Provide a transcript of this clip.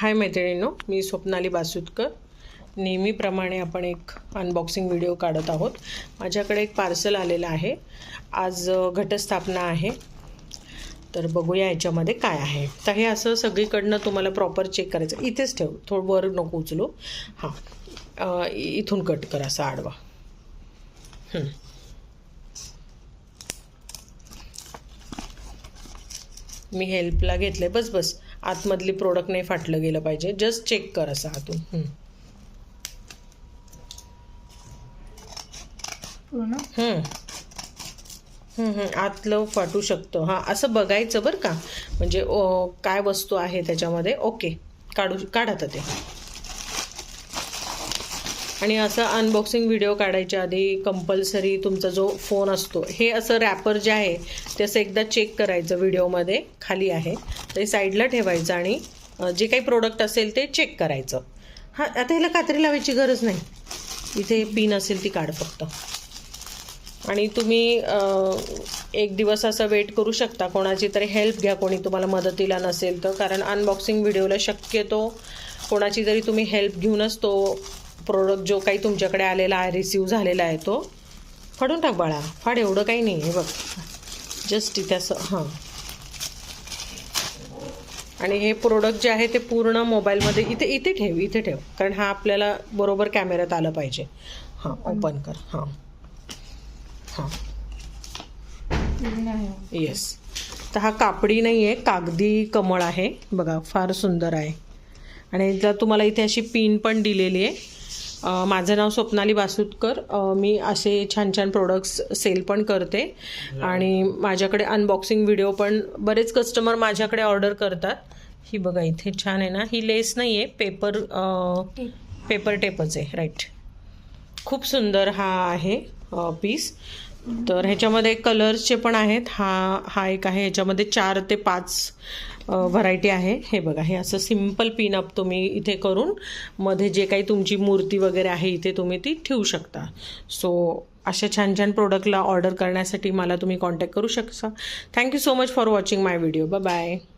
हाय मैत्रिणींनो मी स्वप्नाली बासुतकर नेहमीप्रमाणे आपण एक अनबॉक्सिंग व्हिडिओ काढत आहोत. माझ्याकडे एक पार्सल आलेलं आहे. आज घटस्थापना आहे. तर बघूया याच्यामध्ये काय आहे. तर हे असं सगळीकडनं तुम्हाला प्रॉपर चेक करायचं इथेच ठेव. थोडं वर नको उचलू. हां. इथून कट कर असा आडवा. मी हेल्पला घेतले बस बस. आतमधली प्रोडक्ट नाही फाटलं गेलं पाहिजे. जस्ट चेक कर असं आतून. आतलं फाटू शकतं. हां असं बघायचं बरं का. म्हणजे काय वस्तू आहे त्याच्यामध्ये? ओके काढू काढा ते. आणि असं अनबॉक्सिंग व्हिडिओ काढायच्या आधी कंपल्सरी तुमचा जो फोन असतो हे असं रॅपर जे आहे ते असं एकदा चेक करायचं व्हिडिओमध्ये खाली आहे. ते साईडला ठेवायचं आणि जे काही प्रोडक्ट असेल ते चेक करायचं. हां आता ह्याला कात्री लावायची गरज नाही. इथे पिन असेल ती काढ फक्त. आणि तुम्ही एक दिवस असं वेट करू शकता. कोणाची तरी हेल्प घ्या. कोणी तुम्हाला मदतीला नसेल तर. कारण अनबॉक्सिंग व्हिडिओला शक्यतो कोणाची जरी तुम्ही हेल्प घेऊनच तो प्रोडक्ट जो काही तुमच्याकडे आलेला आहे रिसीव झालेला आहे तो फाडून टाक बाळा. फाड एवढं काही नाही आहे बघ. जस्ट इथे असं हां. आणि हे प्रोडक्ट जे आहे ते पूर्ण मोबाईलमध्ये इथे इथे ठेव इथे ठेव. कारण हा आपल्याला बरोबर कॅमेऱ्यात आलं पाहिजे. हां ओपन कर. हां. हां. येस तर हा कापडी नाही आहे कागदी कमळ आहे. बघा फार सुंदर आहे. आणि जर तुम्हाला इथे अशी पिन पण दिलेली आहे माझं नाव स्वप्नाली बासुतकर मी असे छान छान प्रोडक्ट्स सेल पण करते. आणि माझ्याकडे अनबॉक्सिंग व्हिडिओ पण बरेच कस्टमर माझ्याकडे ऑर्डर करतात. ही बघा इथे छान आहे ना? ही लेस नाही आहे पेपर पेपर टेपच आहे राईट खूप सुंदर हा आहे पीस तर ह्याच्यामध्ये कलर्सचे पण आहेत. हा हा एक आहे. ह्याच्यामध्ये चार ते पाच व्हरायटी आहे. हे बघा हे असं सिंपल पिनअप तुम्ही इथे करून मध्ये जे काही तुमची मूर्ती वगैरे आहे इथे तुम्ही ती ठेवू शकता. सो अशा छान छान प्रोडक्टला ऑर्डर करण्यासाठी मला तुम्ही कॉन्टॅक्ट करू शकता. Thank you so much for watching my video bye bye